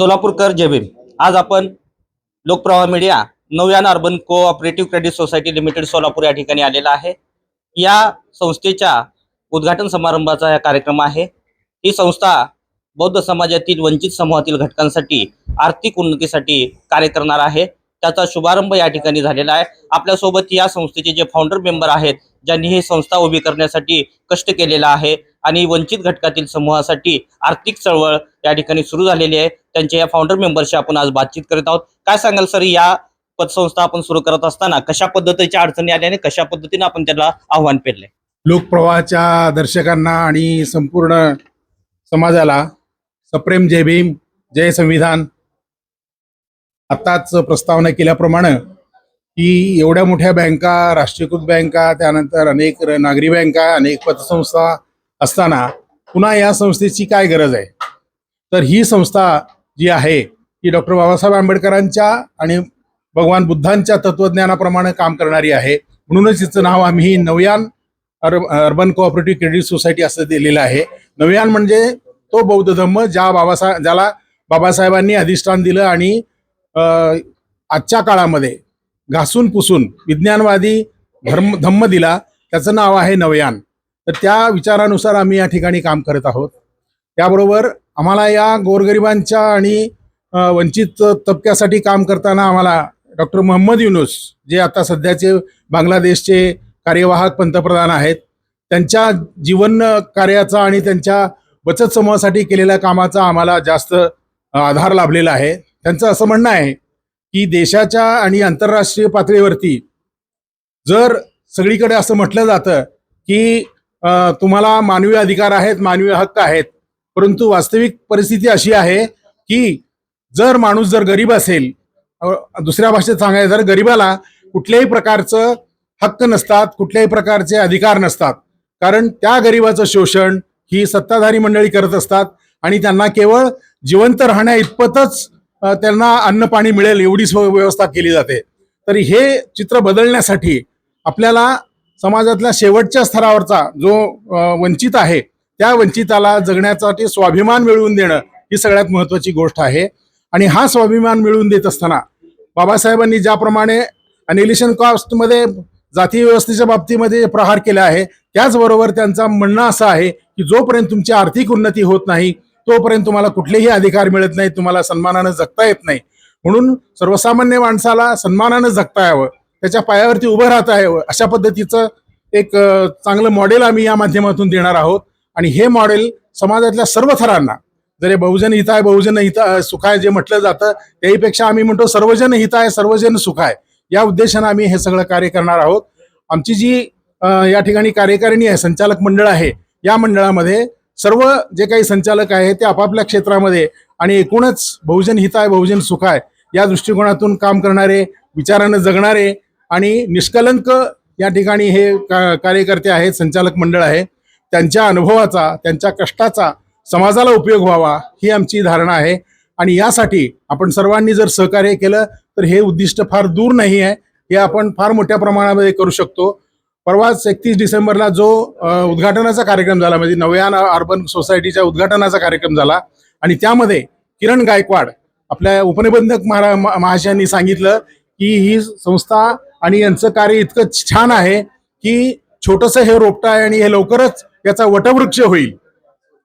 सोलापूरकर जयभीम आज आपण Lokpravah media Navyan urban cooperative credit society limited Solapur या ठिकाणी आलेला आहे. या संस्थेच्या उद्घाटन समारंभाचा हा कार्यक्रम आहे. ही संस्था बौद्ध समाजातील वंचित समूहातील घटकांसाठी आर्थिक उन्नतीसाठी कार्य करणार आहे. त्याचा शुभारंभ या ठिकाणी झालेला आहे. आपल्यासोबत या संस्थेचे जे फाउंडर मेंबर आहेत ज्यांनी ही संस्था उभी करण्यासाठी कष्ट केलेला आहे आणि वंचित घटकातील समूहासाठी आर्थिक चळवळ या ठिकाणी सुरू झालेली आहे. त्यांच्या या फाउंडर मेंबरशी आपण आज बातचीत करत आहोत. काय सांगाल सर या पतसंस्था आपण सुरू करत असताना कशा पद्धतीच्या अडचणी आल्या आणि कशा पद्धतीने आपण त्याला आव्हान पेरले लोकप्रवाहाच्या दर्शकांना आणि संपूर्ण समाजाला सप्रेम जय भीम जय संविधान आत्ताच प्रस्तावना केल्याप्रमाणे की एवढ्या मोठ्या बँका राष्ट्रीयकृत बँका त्यानंतर अनेक नागरी बँका अनेक पतसंस्था असताना पुन्हा या संस्थेची काय गरज आहे? तर ही संस्था जी आहे ती डॉक्टर बाबासाहेब आंबेडकरांच्या आणि भगवान बुद्धांच्या तत्वज्ञानाप्रमाणे काम करणारी आहे. म्हणूनच तिचं नाव आम्ही नवयान अर्ब अर्बन कोऑपरेटिव्ह क्रेडिट सोसायटी असं दिलेलं आहे. नवयान म्हणजे तो बौद्ध धम्म ज्या बाबासाहेब ज्याला बाबासाहेबांनी अधिष्ठान दिलं आणि आजच्या काळामध्ये घासून पुसून विज्ञानवादी धर्म धम्म दिला. त्याचं नाव आहे नवयान. तर त्या विचारानुसार आम्ही या ठिकाणी काम करत आहोत. त्याबरोबर आम्हाला या गोरगरिबांच्या आणि वंचित तबक्यासाठी काम करताना आम्हाला डॉक्टर मोहम्मद युनुस जे आता सध्याचे बांगलादेशचे कार्यवाहक पंतप्रधान आहेत त्यांच्या जीवन कार्याचा आणि त्यांच्या बचत समूहासाठी केलेल्या कामाचा आम्हाला जास्त आधार लाभलेला आहे. त्यांचं असं म्हणणं आहे की देशाच्या आणि आंतरराष्ट्रीय पातळीवरती जर सगळीकडे असं म्हटलं जातं की तुम्हाला मानवी अधिकार आहेत मानवी हक्क आहेत परंतु वास्तविक परिस्थिती अशी आहे की जर माणूस जर गरीब असेल दुसऱ्या भाषेत सांगायचं जर गरीबाला कुठल्याही प्रकारचं हक्क नसतात कुठल्याही प्रकारचे अधिकार नसतात कारण त्या गरिबाचं शोषण ही सत्ताधारी मंडळी करत असतात आणि त्यांना केवळ जिवंत राहण्या इतपतच त्यांना अन्न पाणी मिळेल एवढी व्यवस्था केली जाते. तर हे चित्र बदलण्यासाठी आपल्याला समाजातल्या शेवटच्या स्तरावरचा जो वंचित आहे त्या वंचिताला जगण्यासाठी स्वाभिमान मिळवून देणं ही सगळ्यात महत्वाची गोष्ट आहे. आणि हा स्वाभिमान मिळवून देत असताना बाबासाहेबांनी ज्याप्रमाणे अनिलेशन कॉस्टमध्ये जाती व्यवस्थेच्या बाबतीमध्ये प्रहार केला आहे त्याचबरोबर त्यांचा म्हणणं असं आहे की जोपर्यंत तुमची आर्थिक उन्नती होत नाही तोपर्यंत तुम्हाला कुठलेही अधिकार मिळत नाही तुम्हाला सन्मानानं जगता येत नाही. म्हणून सर्वसामान्य माणसाला सन्मानानं जगता यावं त्याच्या पायावरती उभं राहता यावं अशा पद्धतीचं एक चांगलं मॉडेल आम्ही या माध्यमातून देणार आहोत. आणि हे मॉडेल समाजातल्या सर्व थरांना जरी बहुजन हित आहे बहुजन सुख सुखाय जे म्हटलं जातं त्याहीपेक्षा आम्ही म्हणतो सर्वजन आहे सर्वजन सुख आहे. या उद्देशानं आम्ही हे सगळं कार्य करणार आहोत. आमची जी या ठिकाणी कार्यकारिणी आहे संचालक मंडळ आहे या मंडळामध्ये सर्व जे काही संचालक आहे ते आपापल्या क्षेत्रामध्ये आणि एकूणच बहुजन हिताय बहुजन सुखाय या दृष्टिकोनातून काम करणारे विचारानं जगणारे आणि निष्कलंक या ठिकाणी हे का कार्यकर्ते आहेत संचालक मंडळ आहे त्यांच्या अनुभवाचा त्यांच्या कष्टाचा समाजाला उपयोग व्हावा ही आमची धारणा आहे. आणि यासाठी आपण सर्वांनी जर सहकार्य केलं तर हे उद्दिष्ट फार दूर नाही आहे. हे आपण फार मोठ्या प्रमाणामध्ये करू शकतो. परवाच एकतीस डिसेंबरला जो उद्घाटनाचा कार्यक्रम झाला म्हणजे नव्यान अर्बन सोसायटीच्या उद्घाटनाचा कार्यक्रम झाला आणि त्यामध्ये किरण गायकवाड आपल्या उपनिबंधक महारा महाशयांनी सांगितलं की ही संस्था आणि यांचं कार्य इतकं छान आहे की छोटंसं हे रोपटं आहे आणि हे लवकरच याचा वटवृक्ष होईल.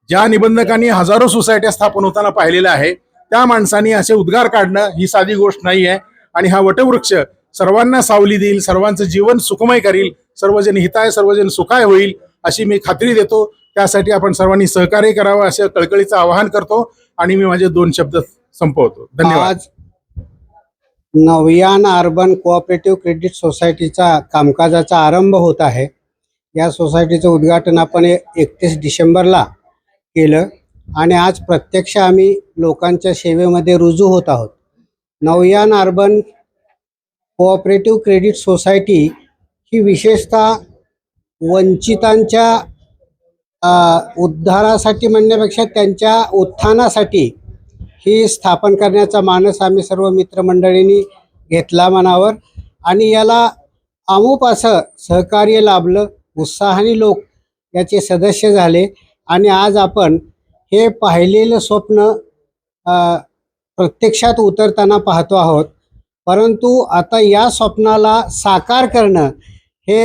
ज्या निबंधकांनी हजारो सोसायट्या स्थापन होताना पाहिलेलं आहे त्या माणसांनी असे उद्गार काढणं ही साधी गोष्ट नाही आहे आणि हा वटवृक्ष सर्वांना सावली देईल सर्वांचं जीवन सुखमय करील सर्वजण हिताय सर्वजण सुखाय होईल अशी मी खात्री देतो. त्यासाठी आपण सर्वांनी सहकार्य करावं असं कळकळीचं आवाहन करतो आणि मी माझे दोन शब्द संपवतो. धन्यवाद. नवयान अर्बन कोऑपरेटिव्ह क्रेडिट सोसायटीचा कामकाजाचा आरंभ होत आहे. या सोसायटीचं उद्घाटन आपण एकतीस डिसेंबरला केलं आणि आज प्रत्यक्ष आम्ही लोकांच्या सेवेमध्ये रुजू होत आहोत. Navyan urban cooperative credit society ही विशेषतः वंचितांच्या उद्धारासाठी म्हणण्यापेक्षा त्यांच्या उत्थानासाठी ही स्थापन करण्याचा मानस आम्ही सर्व मित्रमंडळींनी घेतला मनावर. आणि याला अमुप असं सहकार्य लाभलं उत्साहाने लोक याचे सदस्य झाले. आणि आज आपण हे पाहिलेलं स्वप्न प्रत्यक्षात उतरताना पाहतो आहोत. परंतु आता या स्वप्नाला साकार करणं हे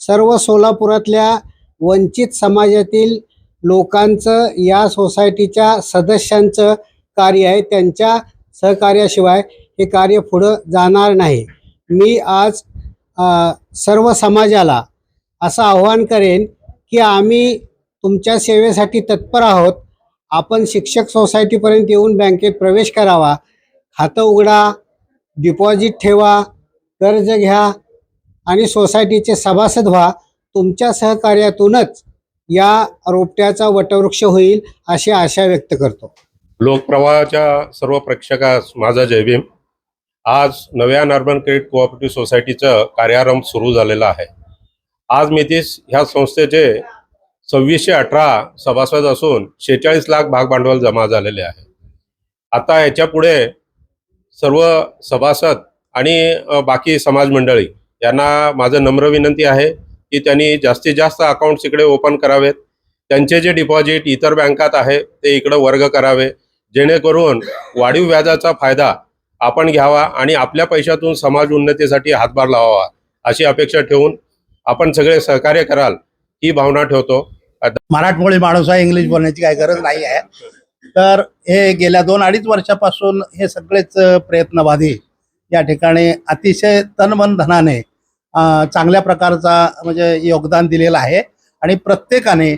सर्व सोलापुरातल्या वंचित समाजातील लोकांचं या सोसायटीच्या सदस्यांचं कार्य आहे. त्यांच्या सहकार्याशिवाय हे कार्य पुढं जाणार नाही. मी आज सर्व समाजाला असं आव्हान करेन की आम्ही तुमच्या सेवेसाठी तत्पर आहोत. आपण शिक्षक सोसायटीपर्यंत येऊन बँकेत प्रवेश करावा. खातं उघडा डिपॉझिट ठेवा कर्ज घ्या आणि सोसायटीचे सभासद व्हा. तुमच्या सहकार्यातूनच या रोपट्याचा वटवृक्ष होईल अशी आशा व्यक्त करतो. लोकप्रवाहाच्या सर्व प्रेक्षकास माझा जयभीम आज नव्या अर्बन क्रेडिट कोऑपरेटिव्ह सोसायटीचं कार्यारंभ सुरू झालेला आहे. आज मितीस ह्या संस्थेचे सव्वीसशे अठरा सभासद असून शेहेचाळीस लाख भागभांडवल जमा झालेले आहे. आता याच्यापुढे सर्व सभासद आणि बाकी समाज मंडळी यांना माझं नम्र विनंती आहे की त्यांनी जास्तीत जास्त अकाउंट्स इकडे ओपन करावेत. त्यांचे जे डिपॉझिट इतर बँकात आहे ते इकडं वर्ग करावे. जेणेकरून वाढीव व्याजाचा फायदा आपण घ्यावा आणि आपल्या पैशातून समाज उन्नतीसाठी हातभार लावावा अशी अपेक्षा ठेवून आपण सगळे सहकार्य कराल ही भावना ठेवतो. मराठमोळी माणूस आहे इंग्लिश बोलण्याची काही गरज नाही आहे. तर हे गेल्या दोन अडीच वर्षापासून हे सगळेच प्रयत्नवादी या ठिकाणी अतिशय तनमन धनाने चांगल्या प्रकारचा म्हणजे योगदान दिलेलं आहे. आणि प्रत्येकाने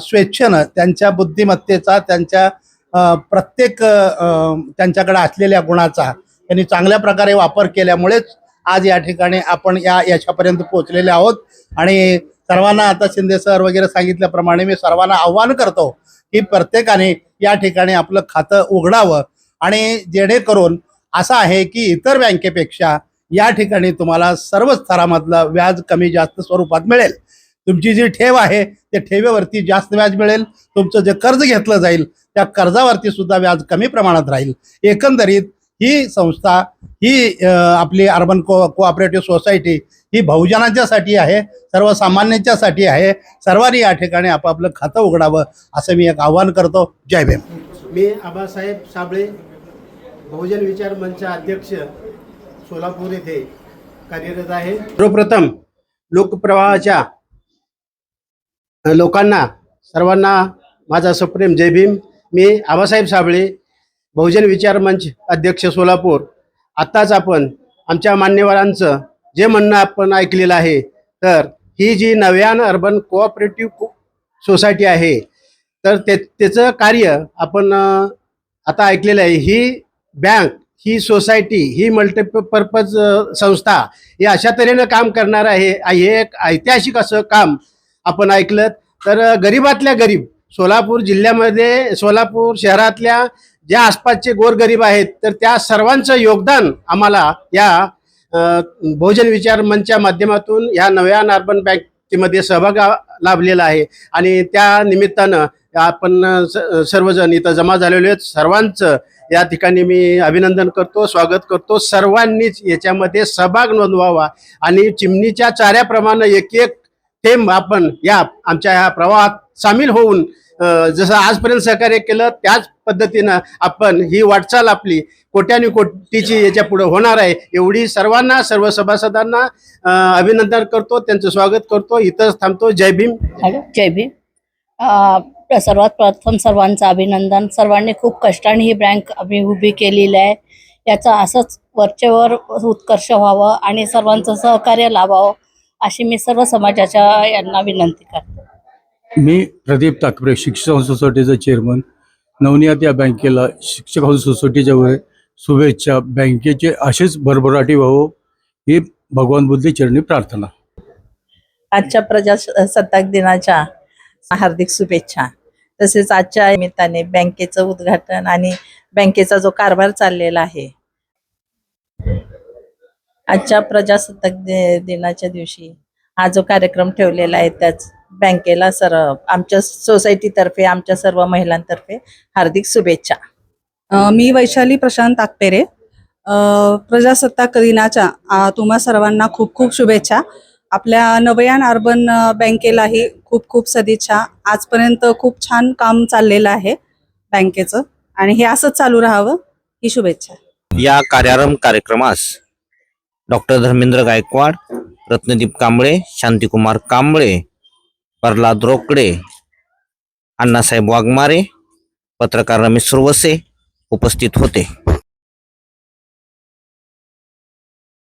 स्वेच्छेनं त्यांच्या बुद्धिमत्तेचा त्यांच्या प्रत्येक त्यांच्याकडे असलेल्या गुणाचा त्यांनी चांगल्या प्रकारे वापर केल्यामुळेच आज या ठिकाणी आपण या याच्यापर्यंत पोहोचलेले आहोत. आणि सर्वांना आता शिंदे सर वगैरे सांगितल्याप्रमाणे मी सर्वांना आव्हान करतो की प्रत्येकाने या ठिकाणी आपलं खातं उघडावं. आणि जेणेकरून असं आहे की इतर बँकेपेक्षा या ठिकाणी तुम्हाला सर्व स्तरामधलं व्याज कमी जास्त स्वरूपात मिळेल. तुमची जी ठेव आहे त्या ठेवीवरती जास्त व्याज मिळेल. तुमचं जे कर्ज घेतलं जाईल त्या कर्जावरती सुद्धा व्याज कमी प्रमाणात राहील. एकंदरीत ही संस्था ही आपली अर्बन को कोऑपरेटिव्ह सोसायटी ही बहुजनांच्यासाठी आहे सर्वसामान्यांच्यासाठी आहे सर्वांनी या ठिकाणी आपापलं खातं उघडावं असं मी एक आवाहन करतो. जय भीम. मी आबासाहेब साबळे बहुजन विचार मंच अध्यक्ष सोलापूर येथे कार्यरत आहे. सर्वप्रथम लोकप्रवाहाच्या लोकांना सर्वांना माझा सप्रेम जय भीम. मी आबासाहेब साबळे बहुजन विचार मंच अध्यक्ष सोलापूर. आत्ताच आपण आमच्या मान्यवरांचं जे म्हणणं आपण ऐकलेलं आहे तर ही जी नव्यान अर्बन कोऑपरेटिव्ह सोसायटी आहे तर ते त्याचं कार्य आपण आता ऐकलेलं आहे ही बँक ही सोसायटी ही मल्टीपर्पज संस्था ही अशा तऱ्हेनं काम करणार आहे हे एक ऐतिहासिक असं काम आपण ऐकलं. तर गरीबातल्या गरीब सोलापूर जिल्ह्यामध्ये सोलापूर शहरातल्या ज्या आसपासचे गोरगरीब आहेत तर त्या सर्वांचं योगदान आम्हाला या बहुजन विचार मंचच्या माध्यमातून ह्या नव्या अर्बन बँकेमध्ये सहभाग लाभलेला आहे. आणि त्या निमित्तानं आपण स- सर्वजण इथं जमा झालेले आहेत. सर्वांचं या ठिकाणी मी अभिनंदन करतो स्वागत करतो. सर्वांनीच याच्यामध्ये सहभाग नोंदवावा. आणि चिमणीच्या चाऱ्याप्रमाणे एक एक थेंब आपण या आमच्या ह्या प्रवाहात सामील होऊन जसं आजपर्यंत सहकार्य केलं त्याच पद्धतीनं आपण ही वाटचाल आपली कोट्यानी कोटीची याच्यापुढे होणार आहे एवढी सर्वांना सर्व सभासदांना अभिनंदन करतो त्यांचं स्वागत करतो इथंच थांबतो. जय भीम. जय भीम. सर्वात प्रथम सर्वांचं अभिनंदन. सर्वांनी खूप कष्टाने ही बँक आम्ही उभी केलेली आहे. याचा असंच वरचेवर उत्कर्ष व्हावं आणि सर्वांचं सहकार्य लावावं अशी मी सर्व समाजाच्या यांना विनंती करते. मी प्रदीप ताकरे शिक्षक हाऊस सोसायटीचा चेअरमन नवनियात या बँकेला शिक्षक हाऊस सोसायटीच्या वर शुभेच्छा. बँकेचे असेच भरभराटी व्हावं ही भगवान बुद्धी चरणी प्रार्थना. आजच्या प्रजासत्ताक दिनाच्या हार्दिक शुभेच्छा. तसेच आजच्या निमित्ताने बँकेचं उद्घाटन आणि बँकेचा जो कारभार चाललेला आहे. आजच्या प्रजासत्ताक दिनाच्या दिवशी हा जो कार्यक्रम ठेवलेला आहे त्याच बँकेला सर आमच्या सोसायटीतर्फे आमच्या सर्व महिलांतर्फे हार्दिक शुभेच्छा. अ, मी वैशाली प्रशांत ताकपेरे अ, प्रजासत्ताक दिनाच्या अ, तुम्हा सर्वांना खूप खूप शुभेच्छा. आपल्या नवयान अर्बन अ, बँकेलाही खूप खूप सदिच्छा. आजपर्यंत खूप छान काम चाललेलं आहे बँकेचं आणि हे असंच चालू राहावं ही शुभेच्छा. या कार्यारंभ कार्यक्रमास डॉक्टर धर्मेंद्र गायकवाड रत्नदीप कांबळे शांतिकुमार कांबळे प्रल्हाद रोकडे अण्णासाहेब वाघमारे पत्रकार रमेश सुरवसे उपस्थित होते.